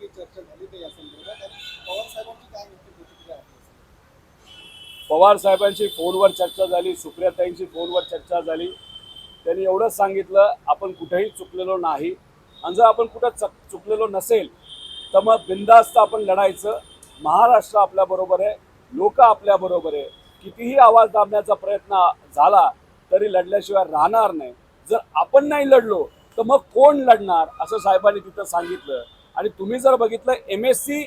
काही चर्चा झाली या संदर्भात. आणि पवार साहेबांची काय प्रतिक्रिया आहे पवार साहेबांची फोनवर चर्चा झाली सुप्रियाताईंची फोनवर चर्चा झाली. त्यांनी एवढंच सांगितलं आपण कुठेही चुकलेलो नाही. आणि जर आपण कुठं चक चुकलेलो नसेल तर मग बिंदास्त आपण लढायचं. महाराष्ट्र आपल्याबरोबर आहे लोक आपल्याबरोबर आहे. कितीही आवाज दाबण्याचा प्रयत्न झाला तरी लढल्याशिवाय राहणार नाही. जर आपण नाही लढलो तर मग कोण लढणार असं साहेबांनी तिथं सांगितलं. आणि तुम्ही जर बघितलं एम एस सी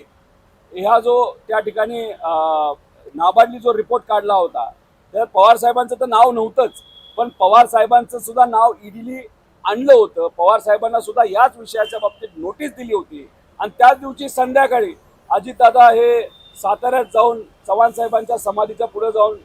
ह्या जो त्या ठिकाणी अं, नाबार्डनी जो रिपोर्ट काढला होता तर पवार साहेबांचं तर नाव नव्हतंच पण पवार साहेबांचं सुद्धा नाव ईडीली आणलं होतं. पवार साहेबांना सुद्धा याच विषयाच्या बाबतीत नोटीस दिली होती. आणि त्याच दिवशी संध्याकाळी अजितदादा हे साताऱ्यात जाऊन चव्हाण साहेबांच्या समाधीच्या पुढे जाऊन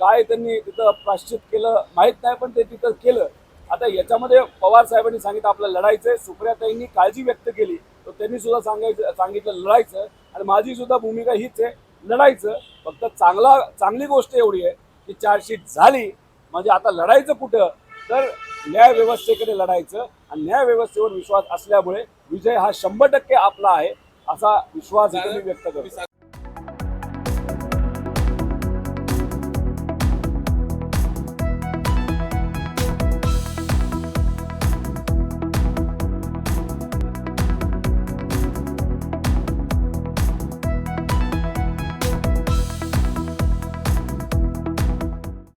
काय त्यांनी तिथं प्राश्चित केलं माहीत नाही पण ते तिथं केलं. आता याच्यामध्ये पवार साहेबांनी सांगितलं आपलं लढायचं आहे सुप्रियाताईंनी काळजी व्यक्त केली. तर त्यांनी सुद्धा सांगायचं सांगितलं लढायचं. आणि माझी सुद्धा भूमिका हीच आहे लढायचं. फक्त चांगला चांगली गोष्ट एवढी आहे की चार्जशीट झाली म्हणजे आता लढायचं कुठं? तर न्याय व्यवस्थेकडे लढायचं. आणि न्याय व्यवस्थेवर विश्वास असल्यामुळे विजय हा शंभर टक्के आपला आहे असा विश्वास मी व्यक्त करतो.